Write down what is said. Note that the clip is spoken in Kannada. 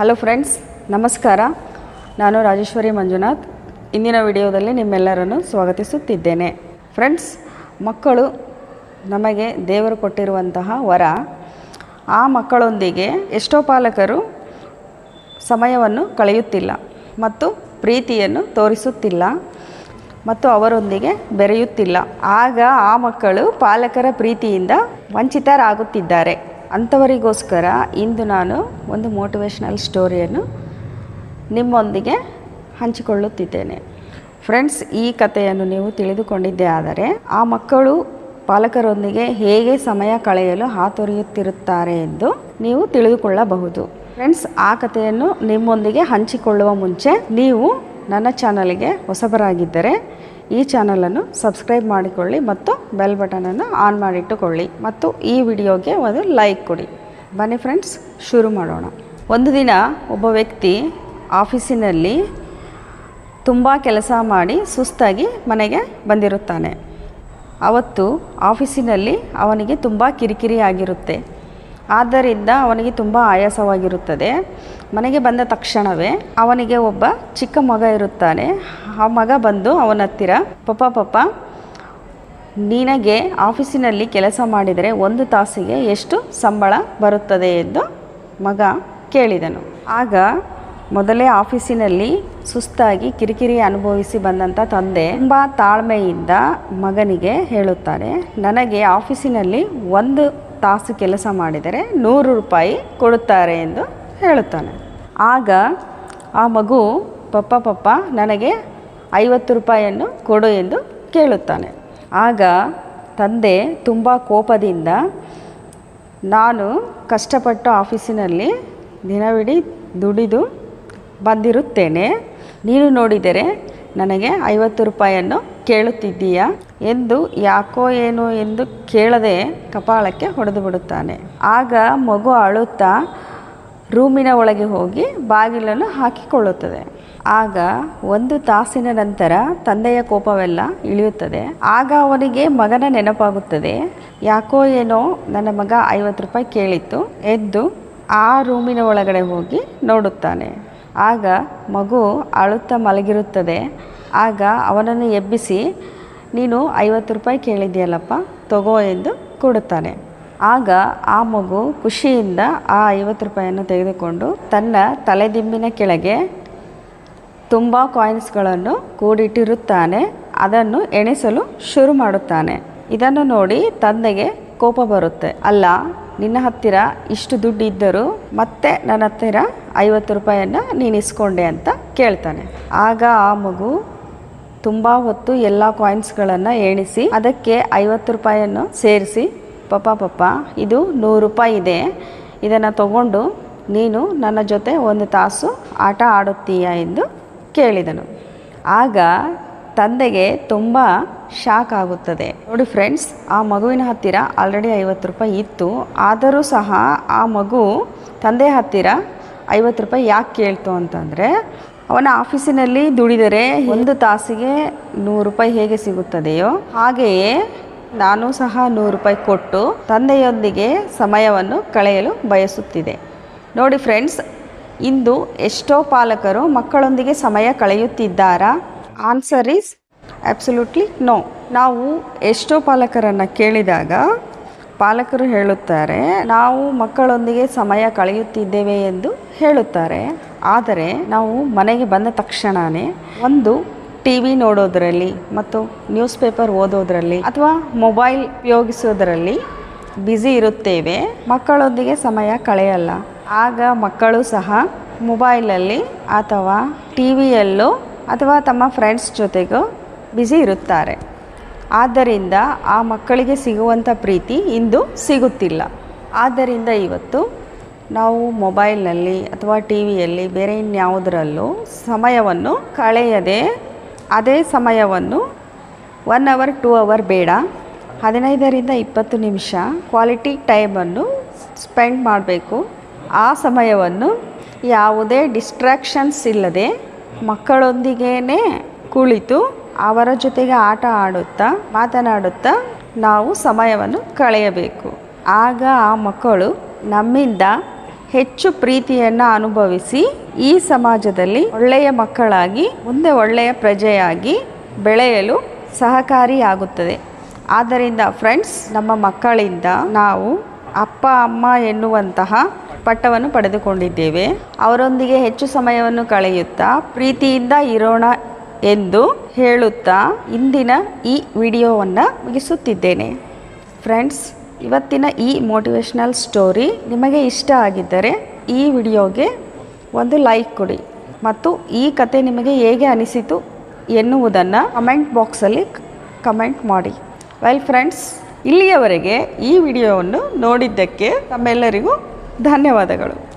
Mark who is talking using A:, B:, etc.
A: ಹಲೋ ಫ್ರೆಂಡ್ಸ್ ನಮಸ್ಕಾರ. ನಾನು ರಾಜೇಶ್ವರಿ ಮಂಜುನಾಥ್. ಇಂದಿನ ವಿಡಿಯೋದಲ್ಲಿ ನಿಮ್ಮೆಲ್ಲರನ್ನು ಸ್ವಾಗತಿಸುತ್ತಿದ್ದೇನೆ. ಫ್ರೆಂಡ್ಸ್ ಮಕ್ಕಳು ನಮಗೆ ದೇವರು ಕೊಟ್ಟಿರುವಂತಹ ವರ. ಆ ಮಕ್ಕಳೊಂದಿಗೆ ಎಷ್ಟೋ ಪಾಲಕರು ಸಮಯವನ್ನು ಕಳೆಯುತ್ತಿಲ್ಲ ಮತ್ತು ಪ್ರೀತಿಯನ್ನು ತೋರಿಸುತ್ತಿಲ್ಲ ಮತ್ತು ಅವರೊಂದಿಗೆ ಬೆರೆಯುತ್ತಿಲ್ಲ. ಆಗ ಆ ಮಕ್ಕಳು ಪಾಲಕರ ಪ್ರೀತಿಯಿಂದ ವಂಚಿತರಾಗುತ್ತಿದ್ದಾರೆ. ಅಂಥವರಿಗೋಸ್ಕರ ಇಂದು ನಾನು ಒಂದು ಮೋಟಿವೇಶ್ನಲ್ ಸ್ಟೋರಿಯನ್ನು ನಿಮ್ಮೊಂದಿಗೆ ಹಂಚಿಕೊಳ್ಳುತ್ತಿದ್ದೇನೆ. ಫ್ರೆಂಡ್ಸ್ ಈ ಕಥೆಯನ್ನು ನೀವು ತಿಳಿದುಕೊಂಡಿದ್ದೇ ಆದರೆ, ಆ ಮಕ್ಕಳು ಪಾಲಕರೊಂದಿಗೆ ಹೇಗೆ ಸಮಯ ಕಳೆಯಲು ಹಾತೊರೆಯುತ್ತಿರುತ್ತಾರೆ ಎಂದು ನೀವು ತಿಳಿದುಕೊಳ್ಳಬಹುದು. ಫ್ರೆಂಡ್ಸ್ ಆ ಕಥೆಯನ್ನು ನಿಮ್ಮೊಂದಿಗೆ ಹಂಚಿಕೊಳ್ಳುವ ಮುಂಚೆ ನೀವು ನನ್ನ ಚಾನಲ್ಗೆ ಹೊಸಬರಾಗಿದ್ದರೆ ಈ ಚಾನಲನ್ನು ಸಬ್ಸ್ಕ್ರೈಬ್ ಮಾಡಿಕೊಳ್ಳಿ ಮತ್ತು ಬೆಲ್ ಬಟನನ್ನು ಆನ್ ಮಾಡಿಟ್ಟುಕೊಳ್ಳಿ ಮತ್ತು ಈ ವಿಡಿಯೋಗೆ ಒಂದು ಲೈಕ್ ಕೊಡಿ. ಬನ್ನಿ ಫ್ರೆಂಡ್ಸ್, ಶುರು ಮಾಡೋಣ. ಒಂದು ದಿನ ಒಬ್ಬ ವ್ಯಕ್ತಿ ಆಫೀಸಿನಲ್ಲಿ ತುಂಬ ಕೆಲಸ ಮಾಡಿ ಸುಸ್ತಾಗಿ ಮನೆಗೆ ಬಂದಿರುತ್ತಾನೆ. ಅವತ್ತು ಆಫೀಸಿನಲ್ಲಿ ಅವನಿಗೆ ತುಂಬ ಕಿರಿಕಿರಿ ಆಗಿರುತ್ತೆ. ಆದ್ದರಿಂದ ಅವನಿಗೆ ತುಂಬ ಆಯಾಸವಾಗಿರುತ್ತದೆ. ಮನೆಗೆ ಬಂದ ತಕ್ಷಣವೇ ಅವನಿಗೆ ಒಬ್ಬ ಚಿಕ್ಕ ಮಗ ಇರುತ್ತಾನೆ. ಆ ಮಗ ಬಂದು ಅವನ ಹತ್ತಿರ, ಪಪ್ಪ ಪಪ್ಪ, ನಿನಗೆ ಆಫೀಸಿನಲ್ಲಿ ಕೆಲಸ ಮಾಡಿದರೆ ಒಂದು ತಾಸಿಗೆ ಎಷ್ಟು ಸಂಬಳ ಬರುತ್ತದೆ? ಎಂದು ಮಗ ಕೇಳಿದನು. ಆಗ ಮೊದಲೇ ಆಫೀಸಿನಲ್ಲಿ ಸುಸ್ತಾಗಿ ಕಿರಿಕಿರಿ ಅನುಭವಿಸಿ ಬಂದಂಥ ತಂದೆ ತುಂಬ ತಾಳ್ಮೆಯಿಂದ ಮಗನಿಗೆ ಹೇಳುತ್ತಾರೆ ನನಗೆ ಆಫೀಸಿನಲ್ಲಿ ಒಂದು ತಾಸು ಕೆಲಸ ಮಾಡಿದರೆ ನೂರು ರೂಪಾಯಿ ಕೊಡುತ್ತಾರೆ ಎಂದು ಹೇಳುತ್ತಾನೆ. ಆಗ ಆ ಮಗು, ಪಪ್ಪ ಪಪ್ಪ, ನನಗೆ ಐವತ್ತು ರೂಪಾಯಿಯನ್ನು ಕೊಡು ಎಂದು ಕೇಳುತ್ತಾನೆ. ಆಗ ತಂದೆ ತುಂಬ ಕೋಪದಿಂದ, ನಾನು ಕಷ್ಟಪಟ್ಟು ಆಫೀಸಿನಲ್ಲಿ ದಿನವಿಡೀ ದುಡಿದು ಬಂದಿರುತ್ತೇನೆ. ನೀನು ನೋಡಿದರೆ ನನಗೆ ಐವತ್ತು ರೂಪಾಯಿಯನ್ನು ಕೇಳುತ್ತಿದ್ದೀಯಾ? ಎಂದು ಯಾಕೋ ಏನೋ ಎಂದು ಕೇಳದೆ ಕಪಾಳಕ್ಕೆ ಹೊಡೆದು ಬಿಡುತ್ತಾನೆ. ಆಗ ಮಗು ಅಳುತ್ತಾ ರೂಮಿನ ಒಳಗೆ ಹೋಗಿ ಬಾಗಿಲನ್ನು ಹಾಕಿಕೊಳ್ಳುತ್ತದೆ. ಆಗ ಒಂದು ತಾಸಿನ ನಂತರ ತಂದೆಯ ಕೋಪವೆಲ್ಲ ಇಳಿಯುತ್ತದೆ. ಆಗ ಅವನಿಗೆ ಮಗನ ನೆನಪಾಗುತ್ತದೆ. ಯಾಕೋ ಏನೋ ನನ್ನ ಮಗ ಐವತ್ತು ರೂಪಾಯಿ ಕೇಳಿತ್ತು ಎದ್ದು ಆ ರೂಮಿನ ಒಳಗಡೆ ಹೋಗಿ ನೋಡುತ್ತಾನೆ. ಆಗ ಮಗು ಅಳುತ್ತಾ ಮಲಗಿರುತ್ತದೆ. ಆಗ ಅವನನ್ನು ಎಬ್ಬಿಸಿ, ನೀನು ಐವತ್ತು ರೂಪಾಯಿ ಕೇಳಿದೆಯಲ್ಲಪ್ಪ ತಗೋ ಎಂದು ಕೊಡುತ್ತಾನೆ. ಆಗ ಆ ಮಗು ಖುಷಿಯಿಂದ ಆ ಐವತ್ತು ರೂಪಾಯಿಯನ್ನು ತೆಗೆದುಕೊಂಡು ತನ್ನ ತಲೆದಿಂಬಿನ ಕೆಳಗೆ ತುಂಬ ಕಾಯಿನ್ಸ್ಗಳನ್ನು ಕೂಡಿಟ್ಟಿರುತ್ತಾನೆ, ಅದನ್ನು ಎಣಿಸಲು ಶುರು ಮಾಡುತ್ತಾನೆ. ಇದನ್ನು ನೋಡಿ ತಂದೆಗೆ ಕೋಪ ಬರುತ್ತೆ. ಅಲ್ಲ, ನಿನ್ನ ಹತ್ತಿರ ಇಷ್ಟು ದುಡ್ಡು ಇದ್ದರೂ ಮತ್ತೆ ನನ್ನ ಹತ್ತಿರ ಐವತ್ತು ರೂಪಾಯಿಯನ್ನು ನೀನು ಇಸ್ಕೊಂಡೆ ಅಂತ ಕೇಳ್ತಾನೆ. ಆಗ ಆ ಮಗು ತುಂಬ ಹೊತ್ತು ಎಲ್ಲ ಕಾಯಿನ್ಸ್ಗಳನ್ನು ಎಣಿಸಿ, ಅದಕ್ಕೆ ಐವತ್ತು ರೂಪಾಯಿಯನ್ನು ಸೇರಿಸಿ, ಪಪ್ಪ ಪಪ್ಪ, ಇದು ನೂರು ರೂಪಾಯಿ ಇದೆ. ಇದನ್ನು ತಗೊಂಡು ನೀನು ನನ್ನ ಜೊತೆ ಒಂದು ತಾಸು ಆಟ ಆಡುತ್ತೀಯಾ ಎಂದು ಕೇಳಿದನು. ಆಗ ತಂದೆಗೆ ತುಂಬ ಶಾಕ್ ಆಗುತ್ತದೆ. ನೋಡಿ ಫ್ರೆಂಡ್ಸ್ ಆ ಮಗುವಿನ ಹತ್ತಿರ ಆಲ್ರೆಡಿ ಐವತ್ತು ರೂಪಾಯಿ ಇತ್ತು. ಆದರೂ ಸಹ ಆ ಮಗು ತಂದೆ ಹತ್ತಿರ ಐವತ್ತು ರೂಪಾಯಿ ಯಾಕೆ ಕೇಳ್ತು ಅಂತಂದರೆ ಅವನ ಆಫೀಸಿನಲ್ಲಿ ದುಡಿದರೆ ಒಂದು ತಾಸಿಗೆ ನೂರು ರೂಪಾಯಿ ಹೇಗೆ ಸಿಗುತ್ತದೆಯೋ ಹಾಗೆಯೇ ನಾನು ಸಹ ನೂರು ರೂಪಾಯಿ ಕೊಟ್ಟು ತಂದೆಯೊಂದಿಗೆ ಸಮಯವನ್ನು ಕಳೆಯಲು ಬಯಸುತ್ತಿದೆ ನೋಡಿ ಫ್ರೆಂಡ್ಸ್, ಇಂದು ಎಷ್ಟೋ ಪಾಲಕರು ಮಕ್ಕಳೊಂದಿಗೆ ಸಮಯ ಕಳೆಯುತ್ತಿದ್ದಾರಾ? ಆನ್ಸರ್ ಈಸ್ ಅಬ್ಸಲ್ಯೂಟ್ಲಿ ನೋ ನಾವು ಎಷ್ಟೋ ಪಾಲಕರನ್ನು ಕೇಳಿದಾಗ ಪಾಲಕರು ಹೇಳುತ್ತಾರೆ, ನಾವು ಮಕ್ಕಳೊಂದಿಗೆ ಸಮಯ ಕಳೆಯುತ್ತಿದ್ದೇವೆ ಎಂದು ಹೇಳುತ್ತಾರೆ. ಆದರೆ ನಾವು ಮನೆಗೆ ಬಂದ ತಕ್ಷಣವೇ ಒಂದು ಟಿ ವಿ ನೋಡೋದರಲ್ಲಿ ಮತ್ತು ನ್ಯೂಸ್ ಪೇಪರ್ ಓದೋದರಲ್ಲಿ ಅಥವಾ ಮೊಬೈಲ್ ಉಪಯೋಗಿಸೋದರಲ್ಲಿ ಬ್ಯುಸಿ ಇರುತ್ತೇವೆ. ಮಕ್ಕಳೊಂದಿಗೆ ಸಮಯ ಕಳೆಯಲ್ಲ. ಆಗ ಮಕ್ಕಳು ಸಹ ಮೊಬೈಲಲ್ಲಿ ಅಥವಾ ಟಿ ವಿಯಲ್ಲೋ ಅಥವಾ ತಮ್ಮ ಫ್ರೆಂಡ್ಸ್ ಜೊತೆಗೂ ಬ್ಯುಸಿ ಇರುತ್ತಾರೆ. ಆದ್ದರಿಂದ ಆ ಮಕ್ಕಳಿಗೆ ಸಿಗುವಂಥ ಪ್ರೀತಿ ಇಂದು ಸಿಗುತ್ತಿಲ್ಲ. ಆದ್ದರಿಂದ ಇವತ್ತು ನಾವು ಮೊಬೈಲ್ನಲ್ಲಿ ಅಥವಾ ಟಿ ವಿಯಲ್ಲಿ ಬೇರೆ ಇನ್ಯಾವುದರಲ್ಲೂ ಸಮಯವನ್ನು ಕಳೆಯದೆ, ಅದೇ ಸಮಯವನ್ನು ಒನ್ ಅವರ್ ಟೂ ಅವರ್ ಬೇಡ. ಹದಿನೈದರಿಂದ ಇಪ್ಪತ್ತು ನಿಮಿಷ ಕ್ವಾಲಿಟಿ ಟೈಮನ್ನು ಸ್ಪೆಂಡ್ ಮಾಡಬೇಕು. ಆ ಸಮಯವನ್ನು ಯಾವುದೇ ಡಿಸ್ಟ್ರಾಕ್ಷನ್ಸ್ ಇಲ್ಲದೆ ಮಕ್ಕಳೊಂದಿಗೇ ಕುಳಿತು ಅವರ ಜೊತೆಗೆ ಆಟ ಆಡುತ್ತಾ, ಮಾತನಾಡುತ್ತಾ ನಾವು ಸಮಯವನ್ನು ಕಳೆಯಬೇಕು. ಆಗ ಆ ಮಕ್ಕಳು ನಮ್ಮಿಂದ ಹೆಚ್ಚು ಪ್ರೀತಿಯನ್ನು ಅನುಭವಿಸಿ ಈ ಸಮಾಜದಲ್ಲಿ ಒಳ್ಳೆಯ ಮಕ್ಕಳಾಗಿ, ಮುಂದೆ ಒಳ್ಳೆಯ ಪ್ರಜೆಯಾಗಿ ಬೆಳೆಯಲು ಸಹಕಾರಿಯಾಗುತ್ತದೆ. ಆದ್ದರಿಂದ ಫ್ರೆಂಡ್ಸ್ ನಮ್ಮ ಮಕ್ಕಳಿಂದ ನಾವು ಅಪ್ಪ, ಅಮ್ಮ ಎನ್ನುವಂತಹ ಪಟ್ಟವನ್ನು ಪಡೆದುಕೊಂಡಿದ್ದೇವೆ. ಅವರೊಂದಿಗೆ ಹೆಚ್ಚು ಸಮಯವನ್ನು ಕಳೆಯುತ್ತಾ, ಪ್ರೀತಿಯಿಂದ ಇರೋಣ ಎಂದು ಹೇಳುತ್ತಾ ಇಂದಿನ ಈ ವಿಡಿಯೋವನ್ನು ಮುಗಿಸುತ್ತಿದ್ದೇನೆ. ಫ್ರೆಂಡ್ಸ್ ಇವತ್ತಿನ ಈ ಮೋಟಿವೇಶ್ನಲ್ ಸ್ಟೋರಿ ನಿಮಗೆ ಇಷ್ಟ ಆಗಿದ್ದರೆ ಈ ವಿಡಿಯೋಗೆ ಒಂದು ಲೈಕ್ ಕೊಡಿ ಮತ್ತು ಈ ಕತೆ ನಿಮಗೆ ಹೇಗೆ ಅನಿಸಿತು ಎನ್ನುವುದನ್ನು ಕಮೆಂಟ್ ಬಾಕ್ಸಲ್ಲಿ ಕಮೆಂಟ್ ಮಾಡಿ. ವೆಲ್ ಫ್ರೆಂಡ್ಸ್ ಇಲ್ಲಿಯವರೆಗೆ ಈ ವಿಡಿಯೋವನ್ನು ನೋಡಿದ್ದಕ್ಕೆ ತಮ್ಮೆಲ್ಲರಿಗೂ ಧನ್ಯವಾದಗಳು.